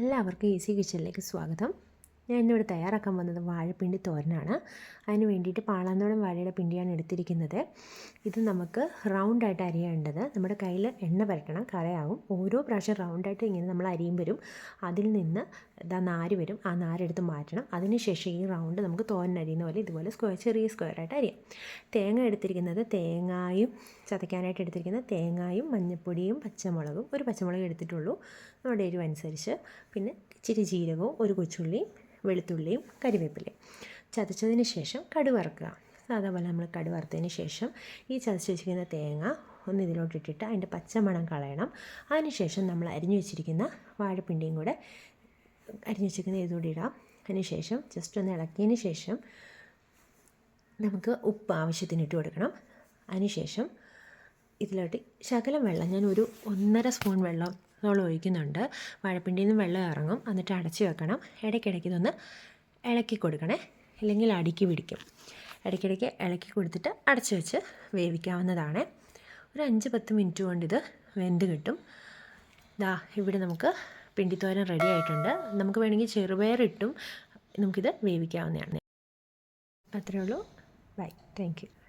എല്ലാവർക്കും ഈസി കിച്ചണിലേക്ക് സ്വാഗതം. ഞാൻ ഇന്നിവിടെ തയ്യാറാക്കാൻ വന്നത് വാഴപ്പിണ്ടി തോരനാണ്. അതിന് വേണ്ടിയിട്ട് പാളാന്തോളം വാഴയുടെ പിണ്ടിയാണ് എടുത്തിരിക്കുന്നത്. ഇത് നമുക്ക് റൗണ്ടായിട്ട് അരിയേണ്ടത് നമ്മുടെ കയ്യിൽ എണ്ണ പരട്ടണം കറയാവും. ഓരോ പ്രാവശ്യം റൗണ്ടായിട്ട് ഇങ്ങനെ നമ്മൾ അരിയും വരും. അതിൽ നിന്ന് ഇതാ നാര് വരും. ആ നാരെടുത്ത് മാറ്റണം. അതിനുശേഷം ഈ റൗണ്ട് നമുക്ക് തോരൻ അരിയുന്ന പോലെ ഇതുപോലെ സ്ക്വയർ ചെറിയ സ്ക്വയറായിട്ട് അരിയാം. തേങ്ങ എടുത്തിരിക്കുന്നത് തേങ്ങായും ചതയ്ക്കാനായിട്ട് എടുത്തിരിക്കുന്നത് തേങ്ങായും മഞ്ഞൾപ്പൊടിയും പച്ചമുളകും ഒരു പച്ചമുളക് എടുത്തിട്ടുള്ളൂ. നമ്മുടെ എരിവനുസരിച്ച്. പിന്നെ ഇച്ചിരി ജീരകവും ഒരു കൊച്ചുള്ളിയും വെളുത്തുള്ളിയും കരിവേപ്പിലയും. ചതച്ചതിന് ശേഷം കടുവറക്കുക സാധാ പോലെ നമ്മൾ കടുവറുത്തതിന് ശേഷം ഈ ചതച്ച് വെച്ചിരിക്കുന്ന തേങ്ങ ഒന്ന് ഇതിലോട്ടിട്ടിട്ട് അതിന്റെ പച്ചമണം കളയണം. അതിനുശേഷം നമ്മൾ അരിഞ്ഞു വെച്ചിരിക്കുന്ന വാഴപ്പിണ്ടിയും കൂടെ അരിഞ്ഞു വെച്ചിരിക്കുന്ന ഇതുകൂടി ഇടാം. അതിനുശേഷം ജസ്റ്റ് ഒന്ന് ഇളക്കിയതിന് ശേഷം നമുക്ക് ഉപ്പ് ആവശ്യത്തിന് ഇട്ട് കൊടുക്കണം. അതിനുശേഷം ഇതിലോട്ട് ശകലം വെള്ളം ഞാൻ ഒരു ഒന്നര സ്പൂൺ വെള്ളം വെള്ളത്തോളം ഒഴിക്കുന്നുണ്ട്. വാഴപ്പിണ്ടിയിൽ നിന്ന് വെള്ളം ഇറങ്ങും. എന്നിട്ട് അടച്ച് വെക്കണം. ഇടയ്ക്കിടയ്ക്ക് ഇതൊന്ന് ഇളക്കി കൊടുക്കണേ. അല്ലെങ്കിൽ അടുക്കി പിടിക്കും. ഇടയ്ക്കിടയ്ക്ക് ഇളക്കി കൊടുത്തിട്ട് അടച്ചു വെച്ച് വേവിക്കാവുന്നതാണ്. ഒരു അഞ്ച് പത്ത് മിനിറ്റ് കൊണ്ട് ഇത് വെന്ത് കിട്ടും. ദാ ഇവിടെ നമുക്ക് പിണ്ടിത്തോരൻ റെഡി ആയിട്ടുണ്ട്. നമുക്ക് വേണമെങ്കിൽ ചെറുപയറിട്ടും നമുക്കിത് വേവിക്കാവുന്നതാണ്. അത്രയേ ഉള്ളൂ. Bye thank you